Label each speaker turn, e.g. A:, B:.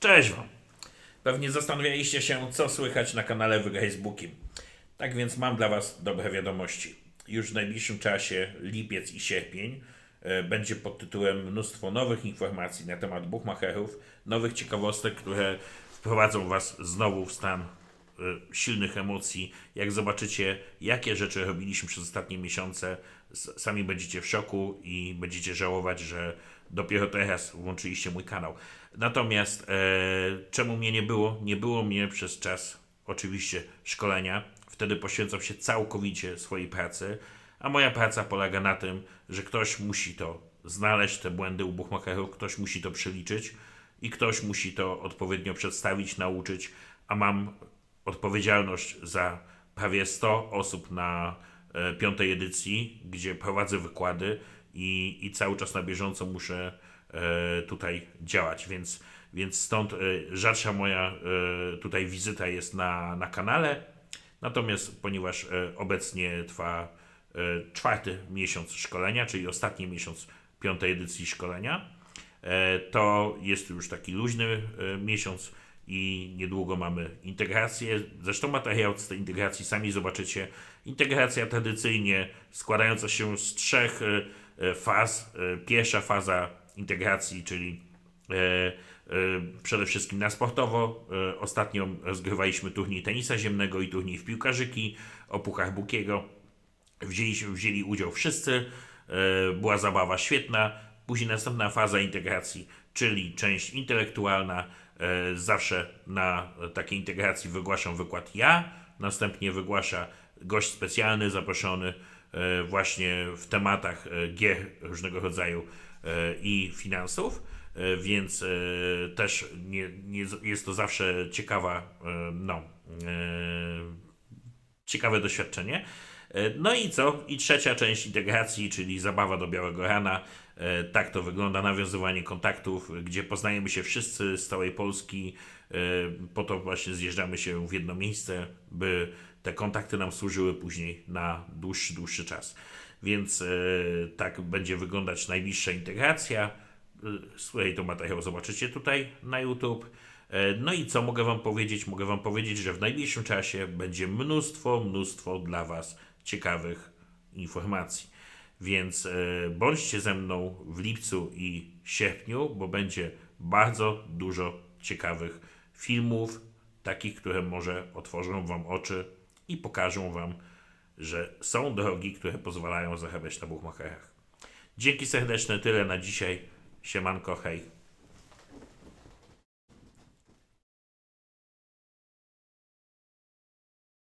A: Cześć Wam. Pewnie zastanawialiście się, co słychać na kanale Wygraj. Tak więc mam dla Was dobre wiadomości. Już w najbliższym czasie, lipiec i sierpień, e, będzie pod tytułem mnóstwo nowych informacji na temat bookmacherów, nowych ciekawostek, które wprowadzą Was znowu w stan silnych emocji. Jak zobaczycie, jakie rzeczy robiliśmy przez ostatnie miesiące, sami będziecie w szoku i będziecie żałować, że dopiero teraz włączyliście mój kanał. Natomiast e, czemu mnie nie było? Nie było mnie przez czas oczywiście szkolenia. Wtedy poświęcam się całkowicie swojej pracy, a moja praca polega na tym, że ktoś musi to znaleźć, te błędy u bookmacherów, ktoś musi to przeliczyć i ktoś musi to odpowiednio przedstawić, nauczyć, a mam odpowiedzialność za prawie 100 osób na e, piątej edycji, gdzie prowadzę wykłady i, i cały czas na bieżąco muszę e, tutaj działać, więc, więc stąd e, rzadsza moja tutaj wizyta jest na, na kanale. Natomiast ponieważ obecnie trwa czwarty miesiąc szkolenia, czyli ostatni miesiąc piątej edycji szkolenia, to jest już taki luźny miesiąc i niedługo mamy integrację. Zresztą materiał z tej integracji sami zobaczycie. Integracja tradycyjnie składająca się z trzech e, e, faz. E, Pierwsza faza integracji, czyli przede wszystkim na sportowo. Ostatnio rozgrywaliśmy turniej tenisa ziemnego i turniej w piłkarzyki o Puchar Bukiego. Wzięli udział wszyscy, była zabawa świetna. Później następna faza integracji, czyli część intelektualna. E, Zawsze na takiej integracji wygłaszam wykład ja, następnie wygłasza gość specjalny, zaproszony e, właśnie w tematach e, gier różnego rodzaju i finansów, więc też nie, nie, jest to zawsze ciekawa, no, ciekawe doświadczenie. No i co? I trzecia część integracji, czyli zabawa do białego rana. E, Tak to wygląda, nawiązywanie kontaktów, gdzie poznajemy się wszyscy z całej Polski. E, Po to właśnie zjeżdżamy się w jedno miejsce, by te kontakty nam służyły później na dłuższy, dłuższy czas. Więc e, tak będzie wyglądać najbliższa integracja. E, Słuchaj, to materiał zobaczycie tutaj na YouTube. No i co mogę Wam powiedzieć? Mogę Wam powiedzieć, że w najbliższym czasie będzie mnóstwo, mnóstwo dla Was ciekawych informacji. Więc e, bądźcie ze mną w lipcu i sierpniu, bo będzie bardzo dużo ciekawych filmów, takich, które może otworzą Wam oczy i pokażą Wam, że są drogi, które pozwalają zarabiać na buchmacherach. Dzięki serdeczne, tyle na dzisiaj. Siemanko, hej.